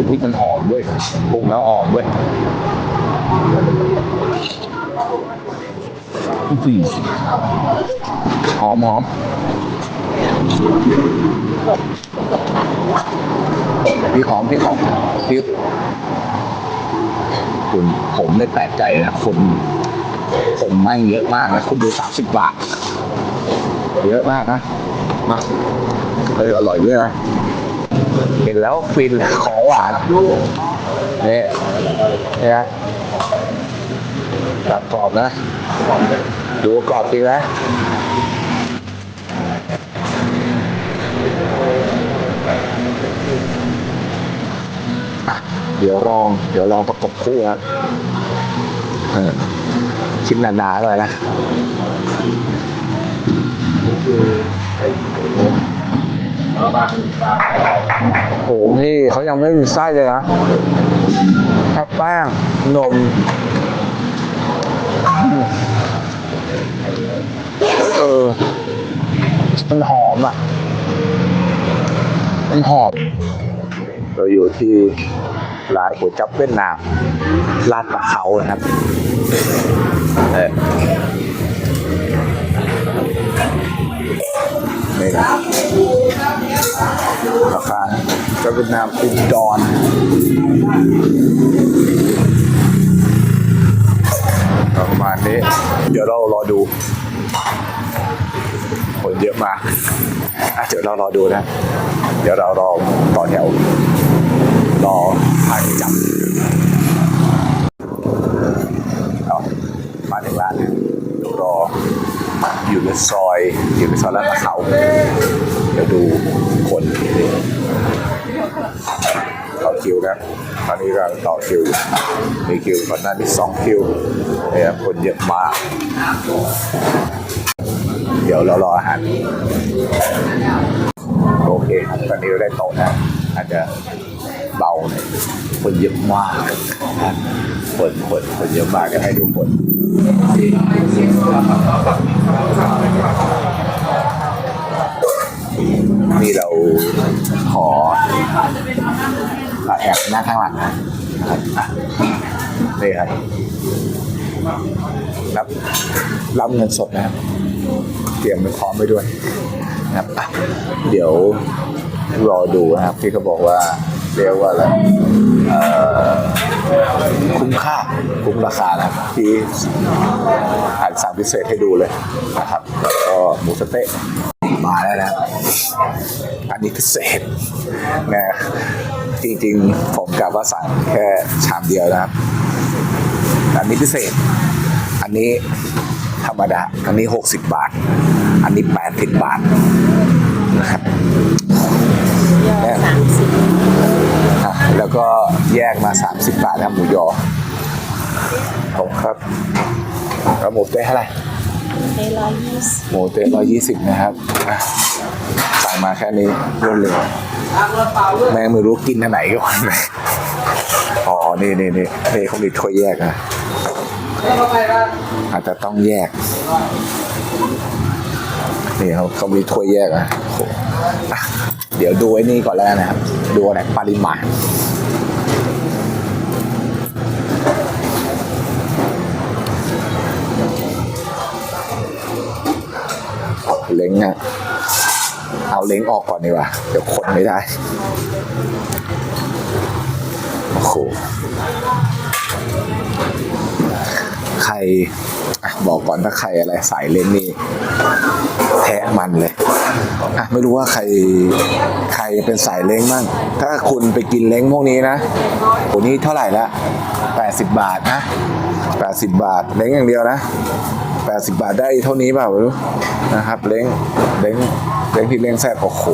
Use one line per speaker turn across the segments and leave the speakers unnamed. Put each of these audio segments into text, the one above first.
ฮ้ยพริกมันหอมด้วยปรุงแล้วหอมด้วยอื้อหือหอมหอมพริกหอมพริกหอมพริกคุณผมได้แปลกใจนะคนผมไม่เยอะมากนะคุณดูสามสิบบาท เยอะมากนะ มาเฮ้ยอร่อยด้วยนะ เห็นแล้วฟินของหวานนี่นี่นะตัดกรอบนะ ดูกรอบจริงนะอะเดี๋ยวลอง เดี๋ยวลองประกบคู่นะเออชิ้นหนาๆเลยนะ โอ้โหนี่เขายังไม่มีไส้เลยนะแค่แป้ง นม เออ มันหอมอะ มันหอม เราอยู่ที่ร้านก๋วยจับเวียดนามลาดปลาเขานะครับ เออนี่นะ ราคาจั๊บเวียดนามอุดรประมาณนี้ เดี๋ยวเรารอดู คนเยอะมากอะเดี๋ยวเรารอดูนะ เดี๋ยวเรารอต่อแถว รอพายจับเอามาถึงร้านรออยู่ในซอยอยู่ในซอยลาดพร้าว เดี๋ยวดูคนต่อคิวนะตอนนี้กำลังต่อคิว มีคิวก่อนหน้านี้สองคิวเนี่ยคนเยอะมาก เดี๋ยวเรารออาหารโอเคตอนนี้เราได้โต๊ะนะอาจจะเบาหน่อยคนเยอะมากคนคนคนเยอะมากจะให้ดูคน แอบหน้าข้างหลังนะครับนี่ครับรับรับเงินสดนะครับ เตรียมไปพร้อมไปด้วยนะครับเดี๋ยวรอดูนะครับ ที่เขาบอกว่าเรียกว่าอะไรคุ้มค่าคุ้มราคานะครับที่อ่านสั่งพิเศษให้ดูเลยนะครับแล้วก็หมูสเต๊ะ มาแล้วนะอันนี้พิเศษนะจริงๆ ผมกะว่าสั่งแค่ชามเดียวนะครับอันนี้พิเศษ อันนี้ธรรมดา อันนี้ 60 บาท อันนี้ 80 บาทนะครับแล้วก็แยกมา 30 บาทนะหมูยอผมครับแล้วหมูเต้เท่าไหร่
ในร้อยยี่สิบ
หมูเต้ร้อยยี่สิบนะครับอะสั่งมาแค่นี้รวดเร็วแม่งไม่รู้กินอันไหนก็วันเลยอ๋อ นี่นี่นี่นี่เขามีถ้วยแยกนะอาจจะต้องแยก นี่เขาเขามีถ้วยแยกนะโอ้โหอะเดี๋ยวดูไอ้นี่ก่อนแล้วกันนะครับ ดูอะไรปริมาณ เล้งอะเอาเล้งออกก่อนดีกว่า เดี๋ยวคนไม่ได้ โอ้โห ใครบอกก่อนถ้าใครอะไรสายเล่นนี่ แทะมันเลยอะไม่รู้ว่าใครใครเป็นสายเล้งมั่งถ้าคุณไปกินเล้งพวกนี้นะโหนี่เท่าไหร่ละ80 บาทนะ80 บาทเล้งอย่างเดียวนะ 80 บาทได้เท่านี้เปล่าไม่รู้นะครับเล้งเล้งเล้งที่เล้งแซ่บโอ้โห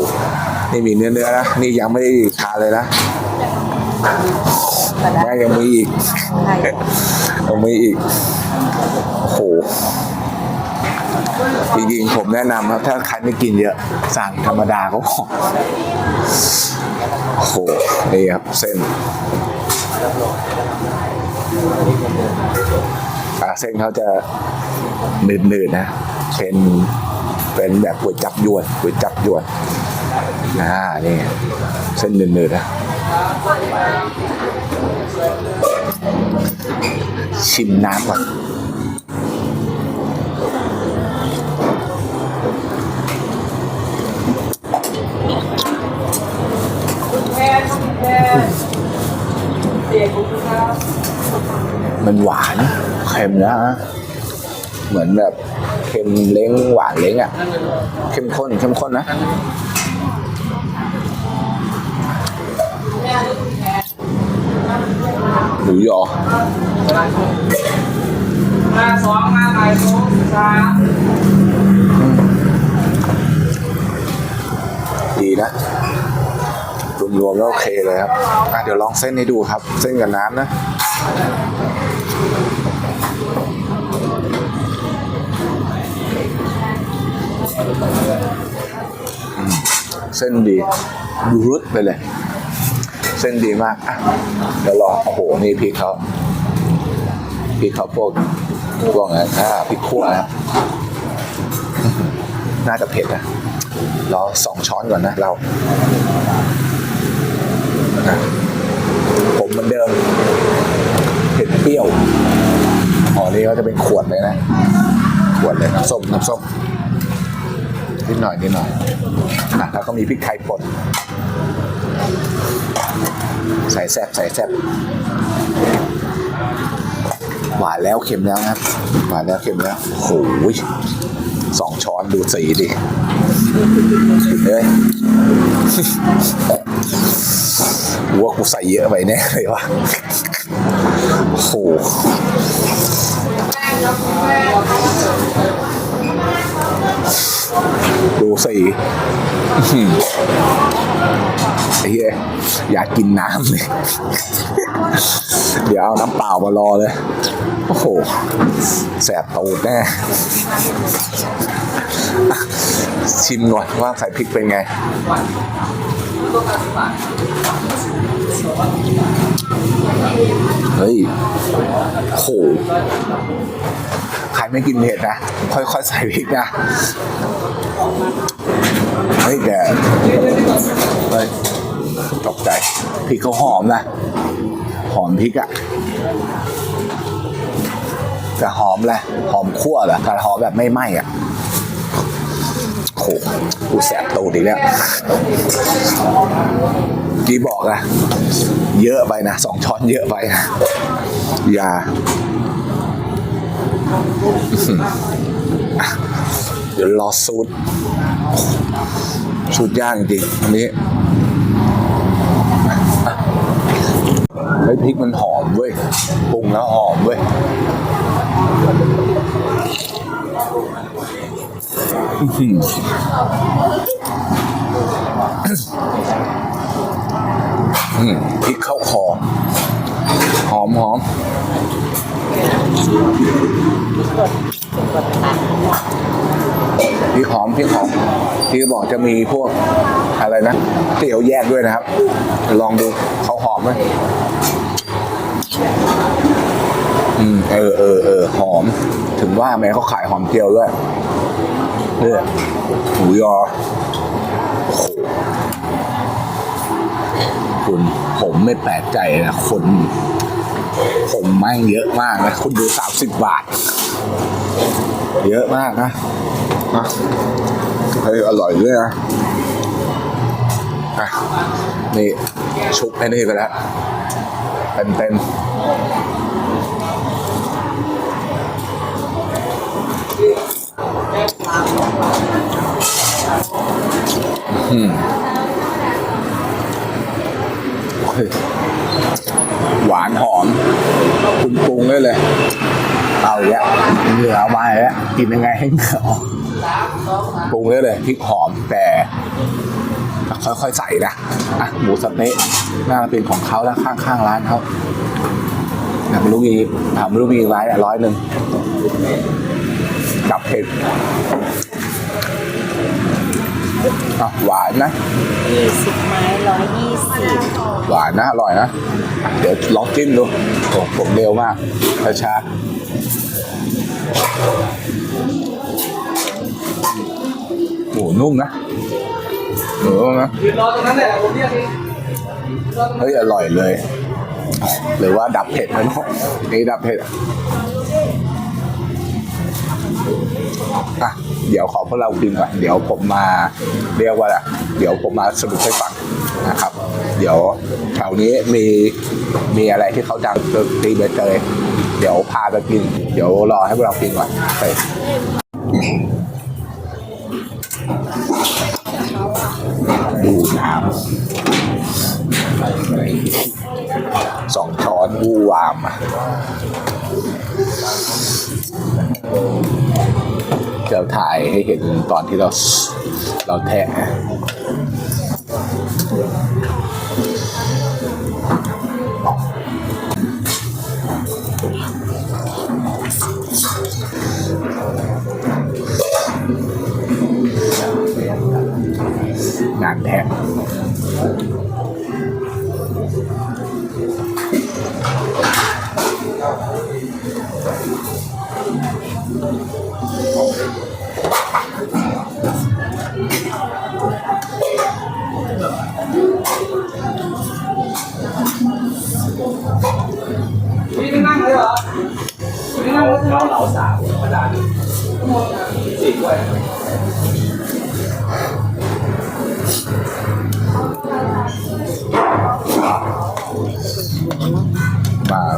นี่มีเนื้อเนื้อนะนี่ยังไม่ได้ทานเลยนะยังยังมีอีกยังมีอีกโอ้โห จริงๆผมแนะนำครับ ถ้าใครไม่กินเยอะ สั่งธรรมดาก็พอโอ้โหนี่ครับ เส้นเส้นเขาจะหนืดๆนะ เป็นเป็นแบบก๋วยจับยวนก๋วยจับยวนอ่านี่เส้นหนืดๆนะชิมน้ำก่อน มันหวานเค็มนะฮะเหมือนแบบเค็มเล้งหวานเล้งอะ เข้มข้นเข้มข้นนะหมูยอ
มาสองมาใหม่สองสาม
ดีนะ รวมแล้วโอเคเลยครับอะเดี๋ยวลองเส้นให้ดูครับ เส้นกับน้ำนะเส้นดีดูรุดไปเลย เส้นดีมากอะเดี๋ยวลองโอ้โหนี่พริกเขาพริกเขาพวกพวกนั้นอ่าพริกขั่วนะครับน่าจะเผ็ดนะรอสองช้อนก่อนนะเรา นะผมเหมือนเดิมเผ็ดเปรี้ยวอ๋อนี่ก็จะเป็นขวดเลยนะ ขวดเลยน้ำส้มน้ำส้มนิดหน่อยนิดหน่อยนะแล้วก็มีพริกไทยป่นใส่แซ่บใส่แซ่บหวานแล้วเค็มแล้วนะครับหวานแล้วเค็มแล้วโอ้โหสองช้อนดูสีดิเฮ้ย กูว่ากูใส่เยอะไปแน่เลยวะโอ้โหดูสีอื้อหือไอ้เหี้ยอยากกินน้ำเลย เดี๋ยวเอาน้ำเปล่ามารอเลย โอ้โห แสบตูดแน่ชิมก่อนว่าใส่พริกเป็นไง เฮ้ยโหใครไม่กินเผ็ดนะ ค่อยๆใส่พริกนะ เฮ้ยแต่เฮ้ยตกใจพริกเขาหอมนะ หอมพริกอะแต่หอมแหละหอมคั่วเหรอแต่หอมแบบไม่ไหม้อะ หกูแสบตูดอีกแล้วกี่บอกอะเยอะไปนะสองช้อนเยอะไปนะอย่าเดี๋ยวรอสูตรสูตรยางจริงอันนี้ไอ้พริกมันหอมเว้ยปรุงแล้วหอมเว้ย พริกเข้าคอ หอมหอมพริกหอมพริกหอมที่บอกจะมีพวกอะไรนะเตี๋ยวแยกด้วยนะครับ ลองดูเขาหอมไหมอืมเออเออเออหอม ถึงว่าแม่เขาขายหอมเจียวด้วย เนี่ยหมูยอโอ้โหคุณผมไม่แปลกใจนะ คน ผมแม่งเยอะมากนะคุณดูสามสิบบาท เยอะมากนะนะเฮ้ยอร่อยด้วยนะอะนี่ชุบให้นี่ไปแล้วเต็มเต็ม อืมหวานหอมปรุงปรุงได้เลย เอาอีกแล้วเหงื่อมาอีกแล้วกินยังไงให้เหงื่อออกปรุงได้เลยพริกหอมแต่ค่อยๆใส่นะอะหมูสะเต๊ะน่าจะเป็นของเขาแล้วข้างๆร้านเขาอยากรู้มีถามรู้มีร้านอะร้อยหนึ่งกับเผ็ด อะหวานนะ
ยี่สิบไม้ร้อยยี่สิบ
หวานนะ อร่อยนะ เดี๋ยวลองจิ้มดูโอ้ผมเร็วมากช้าๆหมูนุ่มนะหรือว่า
ยืนรอตรงนั้นแหละผมเรียกเอง
เฮ้ยอร่อยเลย หรือว่าดับเผ็ดมันนี่ดับเผ็ดอะ เดี๋ยวขอพวกเรากินก่อนเดี๋ยวผมมาเรียกว่าเดี๋ยวผมมาสรุปให้ฟังนะครับ เดี๋ยวแถวนี้มีมีอะไรที่เขาดังคือตีใบเตยเดี๋ยวพาไปกิน เดี๋ยวรอให้พวกเรากินก่อนไปดูน้ำสองช้อนวูวามอะ จะถ่ายให้เห็นตอนที่เราเราแทะงานแทะ
พี่ไ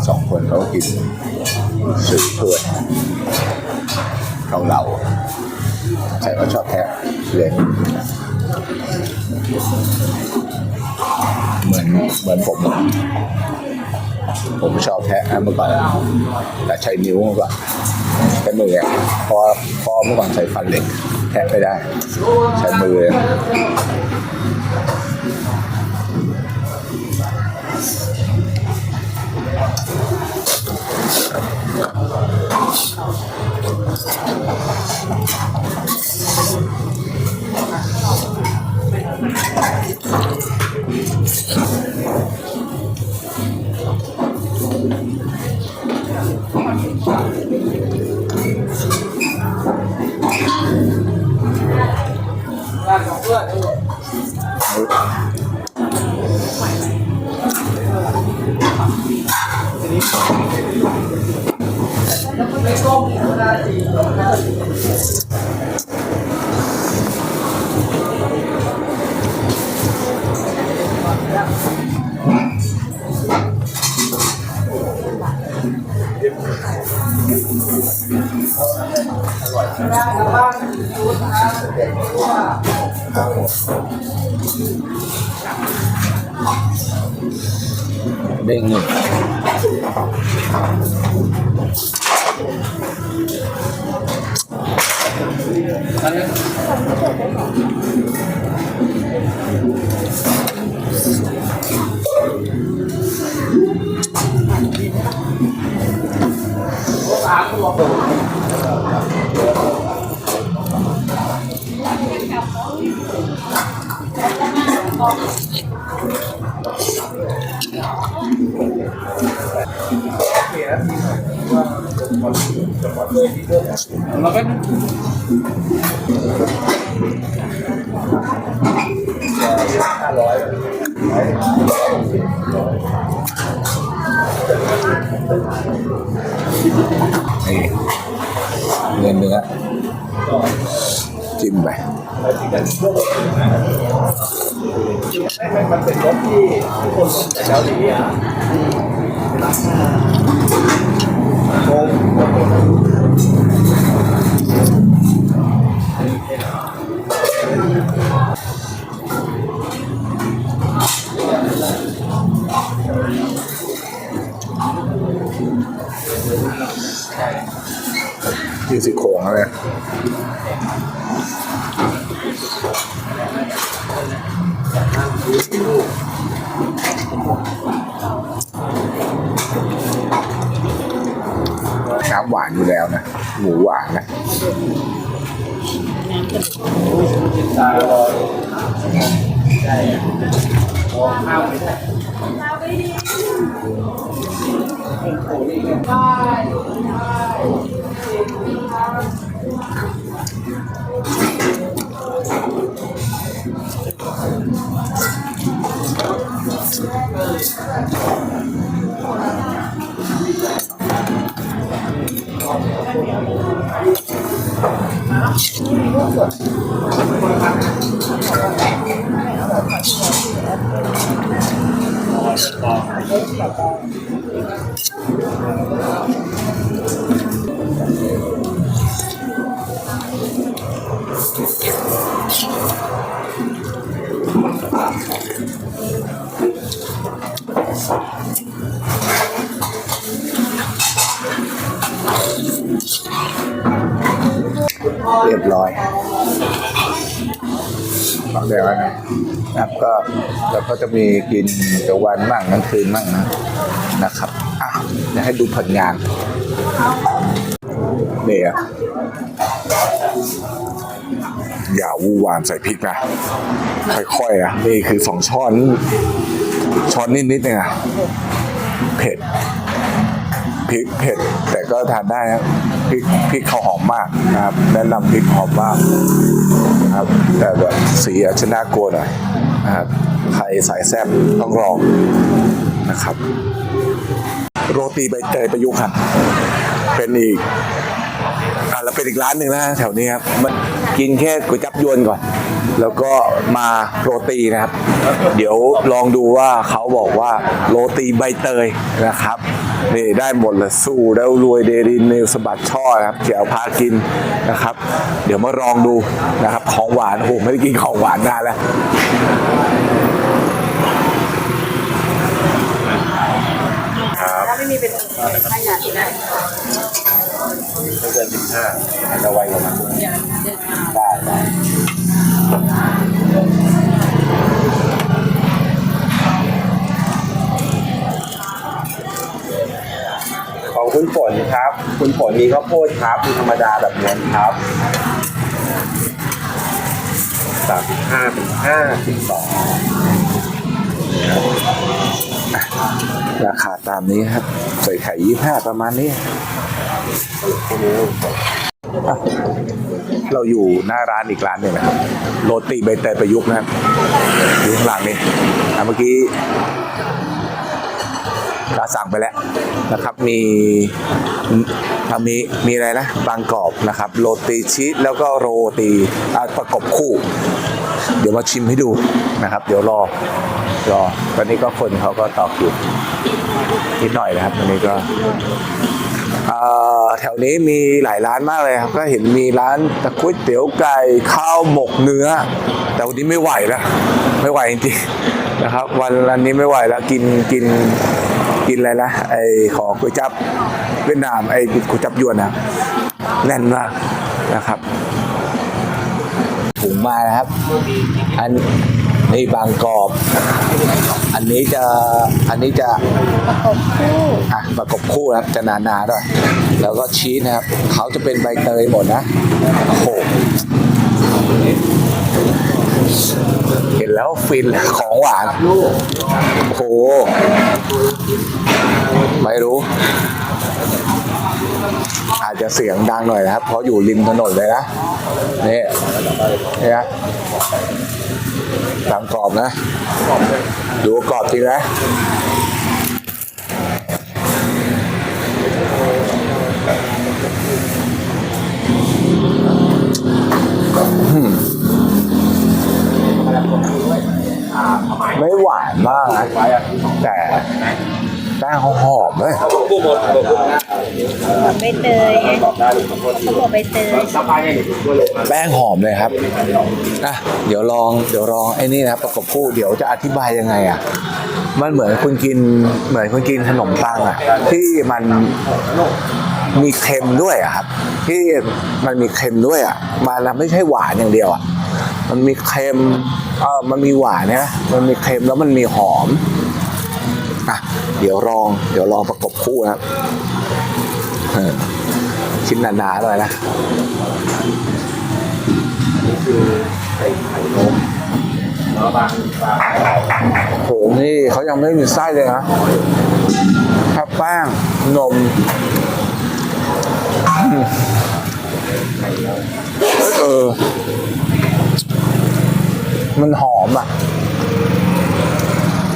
ส
องคนเขากินซื้อเพื่อนเขาเราใส่ว่าชอบแทะเลยเหมือนเหมือนผม ผมชอบแทะเมื่อก่อนแต่ใช้นิ้วเมื่อก่อนใช้มืออะเพราะเพราะเมื่อก่อนใช้ฟันเหล็ก แทะไม่ได้ ใช้มือ เล ย
ร้านของเพื่อน
เด้งหนึ่ง
อัน นี้ สามตัวเราก็
นี่เนื้อเนื้อจิ้มไป
มันเป็นรถที่ทุกคนสนใจแล้วดีอะโง
ที่ซี่โครงแล้วเนี่ยน้ำหวานอยู่แล้วนะ หมูหวานนะ
ใช่มองข้าวไม่ได้
เรี ร้อยฟังได้แล้วนะนะครับก็แล้วก็จะมีกินกลางวันมั่งกลางคืนมั่งนะนะครับอะเดี๋ยวให้ดูผลงานนี่อะอย่าวู่วามใส่พริกนะ ค่อยๆอะ นี่คือสองช้อน ช้อนนิดๆเองอะเผ็ดพริกเผ็ด แต่ก็ทานได้นะ พริกพริกเขาหอมมากนะครับแนะนำพริกหอมมากนะครับแต่แบบสีอาจจะน่ากลัวหน่อยนะครับใครสายแซ่บต้องลองนะครับ โรตีใบเตยประยุกต์ครับเป็นอีกอะแล้วเป็นอีกร้านหนึ่งนะแถวนี้ครับมันกินแค่ก๋วยจับยวนก่อน แล้วก็มาโรตีนะครับ เดี๋ยวลองดูว่าเขาบอกว่าโรตีใบเตยนะครับ นี่ได้หมดเลยสู้แล้วรวยเดรินเนลสะบัดช่อนะครับเขียวพากินนะครับ เดี๋ยวมาลองดูนะครับ ของหวานโอ้โหไม่ได้กินของหวานนานแล้ว
ถ้าไม่มีเป็นขนาดนะ
ไม่เกินสิบห้าจะไวกว่านั้น
อย่างเด็ด
ได้ได้
คุณฝนครับ คุณฝนมีข้าวโพดครับมีธรรมดาแบบม้นครับสามสิบห้าเป็นห้าสิบสอง
ราคาตามนี้ครับ ใส่ไข่ยี่ห้าประมาณนี้อะเราอยู่หน้าร้านอีกร้านหนึ่งนะครับโรตีใบเตยประยุกต์นะครับอยู่ข้างหลังนี่อ่เมื่อกี้ เราสั่งไปแล้วนะครับ มีมีมีอะไรนะบางกรอบนะครับโรตีชีสแล้วก็โรตีประกบคู่ เดี๋ยวมาชิมให้ดูนะครับ เดี๋ยวรอรอตอนนี้ก็คนเขาก็ตอบอยู่นิดหน่อยนะครับตอนนี้ก็แถวนี้มีหลายร้านมากเลยครับ ก็เห็นมีร้านตะก๋วยเตี๋ยวไก่ข้าวหมกเนื้อ แต่วันนี้ไม่ไหวแล้วไม่ไหวจริงๆนะครับ วันอันนี้ไม่ไหวแล้วกินกิน กินอะไรนะไอของก๋วยจับเวียดนามไอก๋วยจับยวนนะแน่นมากนะครับถุงมานะครับ อันนี้บางกรอบ อันนี้จะ อันนี้จะ
ประกบคู่
อะประกบคู่นะครับ จะหนาๆด้วย แล้วก็ชีสนะครับ เขาจะเป็นใบเตยหมดนะ โอ้โห เห็นแล้วฟินของหวานโอ้โห ไม่รู้ อาจจะเสียงดังหน่อยนะครับ เพราะอยู่ริมถนนเลยนะนี่นี่นะบางกรอบนะ ดูกรอบจริงนะ ไม่หวานมากนะแต่แป้งเขาหอมเลย
ผู้หมดผู้หมดนะ
ใบเตยไงเขาบอกใบเตย
สบายเนี่ยตัวเลย
แป้งหอมเลยครับอะเดี๋ยวลองเดี๋ยวลองไอ้นี่นะครับประกบคู่เดี๋ยวจะอธิบายยังไงอะมันเหมือนคุณกินเหมือนคุณกินขนมปังอะ ที่มันมีเค็มด้วยอะครับ ที่มันมีเค็มด้วยอะมันไม่ใช่หวานอย่างเดียวอะ มันมีเค็มเออมันมีหวานนะมันมีเค็มแล้วมันมีหอมอะเดี๋ยวลอง เดี๋ยวลองประกบคู่นะชิ้นหนาๆหน่อยนะ
นี่คือไข่ไข่นม
แล้วบางบาง
โหนี่เขายังไม่มีไส้เลยนะแค่แป้งนมเออ มันหอมอะ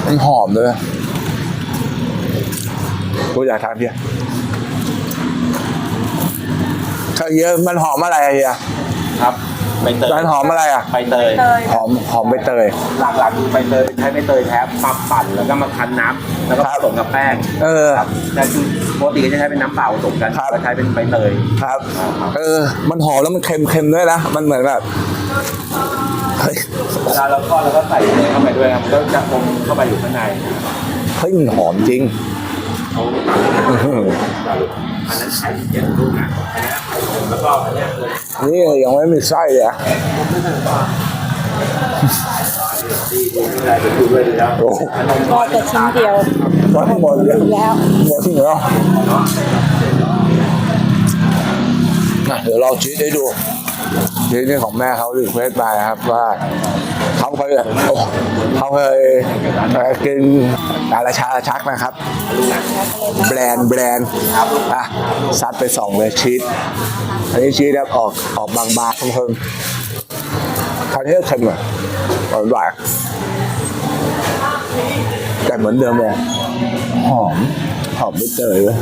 มันหอมเลยกูอยากทานเฮียข้าวเยอะมันหอมอะไรอะเฮีย
ครับใบเตย
มันหอมอะไรอะ
ใบเตย
เลย
หอมหอมใบเตย
หลักๆคือใบเตยใช้ใบเตยแท้มาปั่นแล้วก็มาคั้นน้ำแล้วก็
ครั
ผ
บ
สมกับแป้ง
เออ
ครับแต่คือปกติก็จะใช้เป็นน้ำเปล่าผสมกัน
ครับ
ก็ใช้เป็นใบเตย
ครับ เออ มันหอมแล้วมันเค็มๆด้วยนะมันเหมือนแบบ เฮ้ย
เวลาเราทอดเราก็ใส่เนยเข้าไปด้วยครับมันก็จะอมเข้าไปอยู่ข้างใน
เฮ้ยมันหอมจริงอื้อหือ
อันนั้นไข่เจียวลูกนะอันนี้ไข่นมแล้วก็อันนี้คือ
นี่ยังไม่มีไส้เลยอะ
ดีดีไม่ได้ไปดูด้วยดีแล้ว
โอ้โห
ขนม
ทอดแต่ชิ้นเดียว
หมดหมดเลย
แล้ว
หมดที่เหลืออะเดี๋ยวเราชี้ให้ดู ชี้นี่ของแม่เขารีเควสมานะครับว่าเขาเคยเขาเคยกินดาราชาชักนะครับ แบรนด์แบรนด์อะซัดไปสองเลยชีสอันนี้ชีสแบบออกออกบางๆเพิ่มๆคราวนี้ก็เค็มอะหวานหวานแต่เหมือนเดิมเลยหอมหอมไม่เตยเลย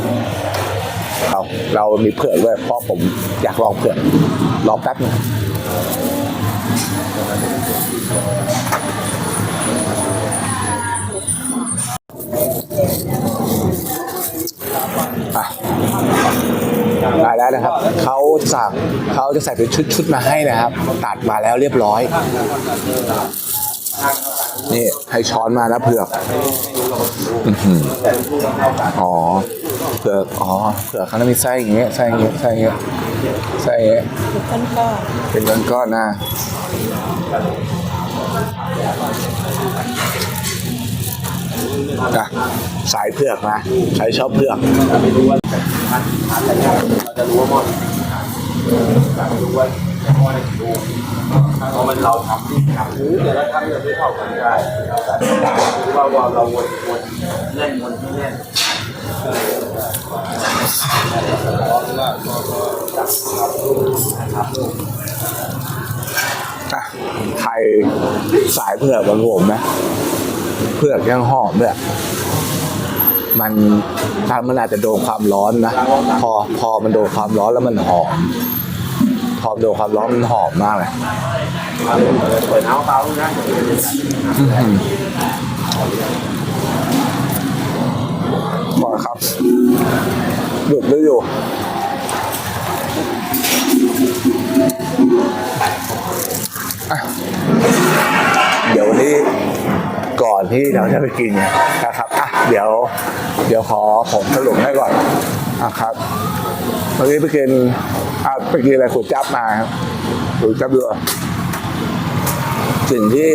เราเรามีเผือกด้วยเพราะผมอยากลองเผือกรอแป๊บนึงอะมาแล้วนะครับเขาสั่งเขาจะใส่เป็นชุดๆมาให้นะครับ ตัดมาแล้วเรียบร้อย นี่ให้ช้อนมานะเผือกอ๋อเผือกอ๋อเผือกเขาต้องมีไส้อย่างเงี้ยไส้อย่างเงี้ยไส้อย่างเงี้ยไส้อย่างเงี้ย
ต้นก็
เป็นก้อนๆนะอะสายเผือกนะใครชอบเผือก
ไม่รู้ว่าทานอะไรเราจะรู้ว่าหม้อ จะรู้ว่าหม้อได้กี่ลูเพราะมันเราทำที่ทำหรือแต่ละครั้งเราไม่เท่ากันได้หรือว่าเราเราวนวนเล่นวนที่เล่น
อะใครสายเผือกเหมือนผมนะเผือกยังหอมเลยมันถ้ามันอาจจะโดนความร้อนนะ พอพอมันโดนความร้อนแล้วมันหอม พอโดนความร้อนมันหอมมากเลย
เปิดน้ำเปล่านะ
ก่อนครับ หยุดด้วยอยู่เดี๋ยววันนี้ก่อนที่เราจะไปกินเนี่ยนะครับอะเดี๋ยว เดี๋ยวขอผมสรุปให้ก่อนนะครับวันนี้ไปกิน อะไปกินอะไรขุดจับมาครับขุดจับเรือสิ่งที่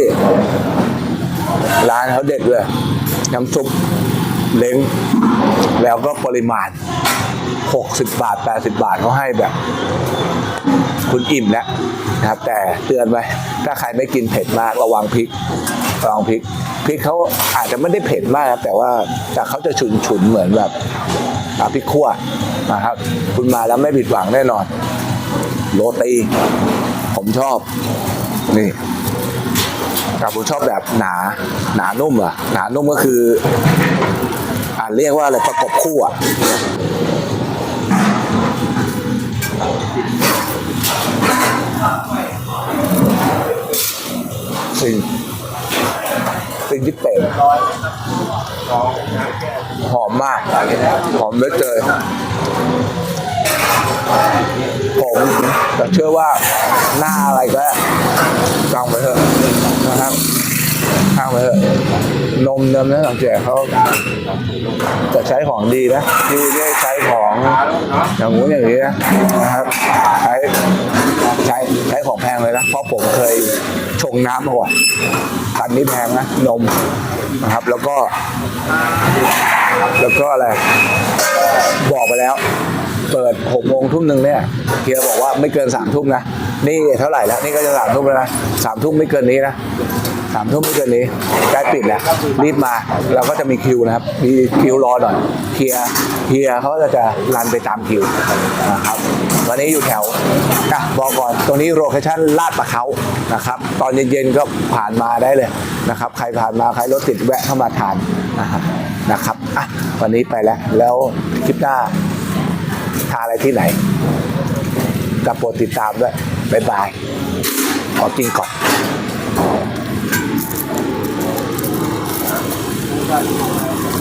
ร้านเขาเด็ดเลย น้ำซุปเล้ง แล้วก็ปริมาณ 60 บาท 80 บาทเขาให้แบบ คุณอิ่มแล้วนะครับ แต่เตือนไว้ ถ้าใครไม่กินเผ็ดมากระวังพริกระวังพริกพริกเขาอาจจะไม่ได้เผ็ดมากนะแต่ว่าแต่เขาจะฉุนฉุนเหมือนแบบ พริกขั่วนะครับ คุณมาแล้วไม่ผิดหวังแน่นอน โรตีผมชอบ นี่แต่ผมชอบแบบหนาหนานุ่มอะหนานุ่มก็คืออ่าเรียกว่าอะไรประกบคู่อะสิ่งสิ่งที่เป็น หอมมาก หอมเลือเกินผมแต่เชื่อว่าหน้าอะไรก็ได้จองไปเถอะนะครับข้างไปเถอะนมเนมนะสังเกเขาจะใช้ของดีนะที่ได้ใช้ของอย่างงู้นอย่างนี้นะครับใช้ ใช้ของแพงเลยนะ เพราะผมเคยชงน้ำมาก่อนตันนี้แพงนะ นมนะครับ แล้วก็ แล้วก็อะไร บอกไปแล้ว เปิดหกโมงทุ่มหนึ่งเนี่ยเฮียบอกว่าไม่เกินสามทุ่มนะ นี่เท่าไหร่แล้ว นี่ก็จะสามทุ่มแล้วนะสามทุ่มไม่เกินนี้นะ สามทุ่มไม่เกินนี้ใกล้ปิดแล้วรีบมาเราก็จะมีคิวนะครับ มีคิวรอหน่อยเฮียเฮียเขาก็จะรันไปตามคิวนะครับวันนี้อยู่แถวอะบอกก่อนตรงนี้โลเคชั่นลาดประเขานะครับ ตอนเย็นๆก็ผ่านมาได้เลยนะครับ ใครผ่านมาใครรถติดแวะเข้ามาทานนะครับอะวันนี้ไปแล้วแล้วคลิปหน้าทาอะไรที่ไหนกับโปรดติดตามด้วยบ๊ายบายขอกินก่อน Thank you.